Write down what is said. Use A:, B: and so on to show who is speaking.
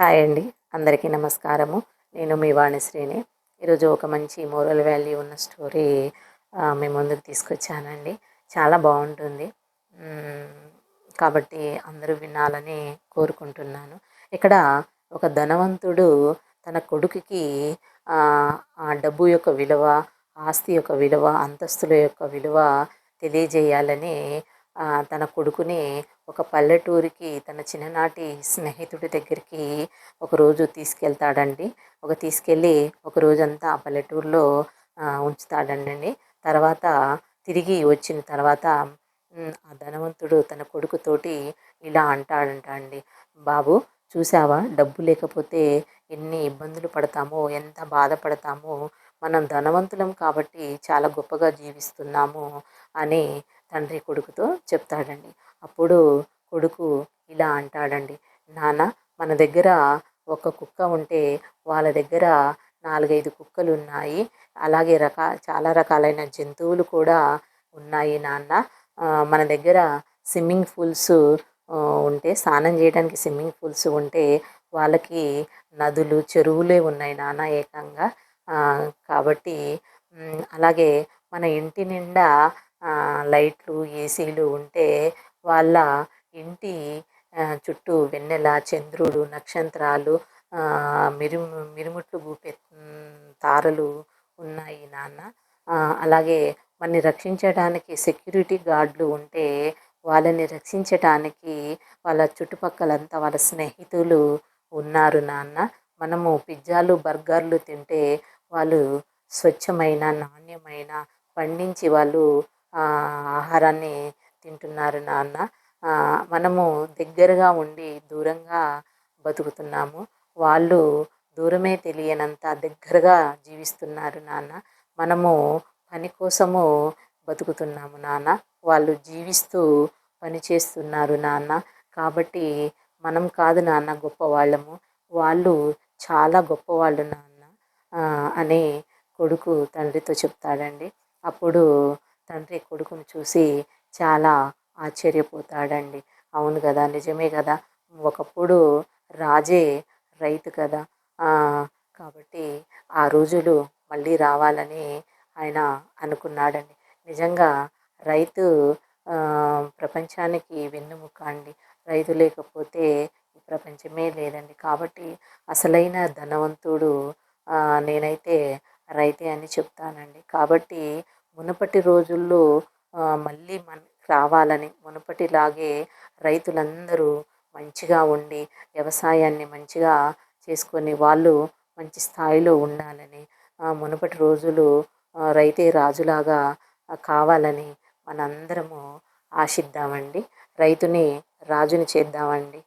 A: Hi అండి. అందరికీ నమస్కారము. నేను మీ వాణిశ్రీని. ఈరోజు ఒక మంచి మోరల్ వాల్యూ ఉన్న స్టోరీ మీ ముందుకు తీసుకొచ్చానండి. చాలా బాగుంటుంది. కాబట్టి అందరూ వినాలని కోరుకుంటున్నాను. ఇక్కడ ఒక ధనవంతుడు తన కొడుకుకి ఆ డబ్బు యొక్క విలువ ఆస్తి యొక్క విలువ అంతస్తుల యొక్క విలువ తెలియజేయాలని తన కొడుకుని ఒక పల్లెటూరికి తన చిన్ననాటి స్నేహితుడి దగ్గరికి ఒకరోజు తీసుకెళ్తాడండి. ఒక తీసుకెళ్ళి ఒక రోజంతా ఆ పల్లెటూరులో ఉంచుతాడండి తర్వాత తిరిగి వచ్చిన తర్వాత ఆ ధనవంతుడు తన కొడుకుతోటి ఇలా అంటాడంట అండి. బాబు చూసావా డబ్బు లేకపోతే ఎన్ని ఇబ్బందులు పడతామో ఎంత బాధపడతామో మనం ధనవంతులం కాబట్టి చాలా గొప్పగా జీవిస్తున్నాము అని తండ్రి కొడుకుతో చెప్తాడండి. అప్పుడు కొడుకు ఇలా అంటాడండి నాన్న మన దగ్గర ఒక కుక్క ఉంటే వాళ్ళ దగ్గర నాలుగైదు కుక్కలు ఉన్నాయి అలాగే రకా చాలా రకాలైన జంతువులు కూడా ఉన్నాయి నాన్న. మన దగ్గర స్విమ్మింగ్ పూల్స్ ఉంటే స్నానం చేయడానికి స్విమ్మింగ్ పూల్స్ ఉంటే వాళ్ళకి నదులు చెరువులే ఉన్నాయి నాన్న ఏకంగా. కాబట్టి అలాగే మన ఇంటి నిండా లైట్లు ఏసీలు ఉంటే వాళ్ళ ఇంటి చుట్టూ వెన్నెల చంద్రుడు నక్షత్రాలు మిరుము మిరుముట్లు గూపే తారలు ఉన్నాయి నాన్న. అలాగే మనని రక్షించడానికి సెక్యూరిటీ గార్డులు ఉంటే వాళ్ళని రక్షించటానికి వాళ్ళ చుట్టుపక్కలంతా వాళ్ళ స్నేహితులు ఉన్నారు నాన్న. మనము పిజ్జాలు బర్గర్లు తింటే వాళ్ళు స్వచ్ఛమైన నాణ్యమైన పండించి వాళ్ళు ఆహారాన్ని తింటున్నారు నాన్న. మనము దగ్గరగా ఉండి దూరంగా బతుకుతున్నాము. వాళ్ళు దూరమే తెలియనంత దగ్గరగా జీవిస్తున్నారు నాన్న. మనము పని కోసము బతుకుతున్నాము నాన్న. వాళ్ళు జీవిస్తూ పని చేస్తున్నారు నాన్న. కాబట్టి మనం కాదు నాన్న గొప్పవాళ్ళము. వాళ్ళు చాలా గొప్పవాళ్ళు నాన్న అని కొడుకు తండ్రితో చెప్తాడండి. అప్పుడు తండ్రి కొడుకుని చూసి చాలా ఆశ్చర్యపోతాడండి. అవును కదా నిజమే కదా. ఒకప్పుడు రాజే రైతు కదా. కాబట్టి ఆ రోజులు మళ్ళీ రావాలని ఆయన అనుకున్నాడండి. నిజంగా రైతు ప్రపంచానికి వెన్నుముక అండి. రైతు లేకపోతే ఈ ప్రపంచమే లేదండి. కాబట్టి అసలైన ధనవంతుడు నేనైతే రైతే అని చెప్తానండి. కాబట్టి మునుపటి రోజుల్లో మళ్ళీ మన రావాలని మునుపటిలాగే రైతులందరూ మంచిగా ఉండి వ్యవసాయాన్ని మంచిగా చేసుకొని వాళ్ళు మంచి స్థాయిలో ఉండాలని మునుపటి రోజులు రైతే రాజులాగా కావాలని మనందరము ఆశిద్దామండి. రైతుని రాజుని చేద్దామండి.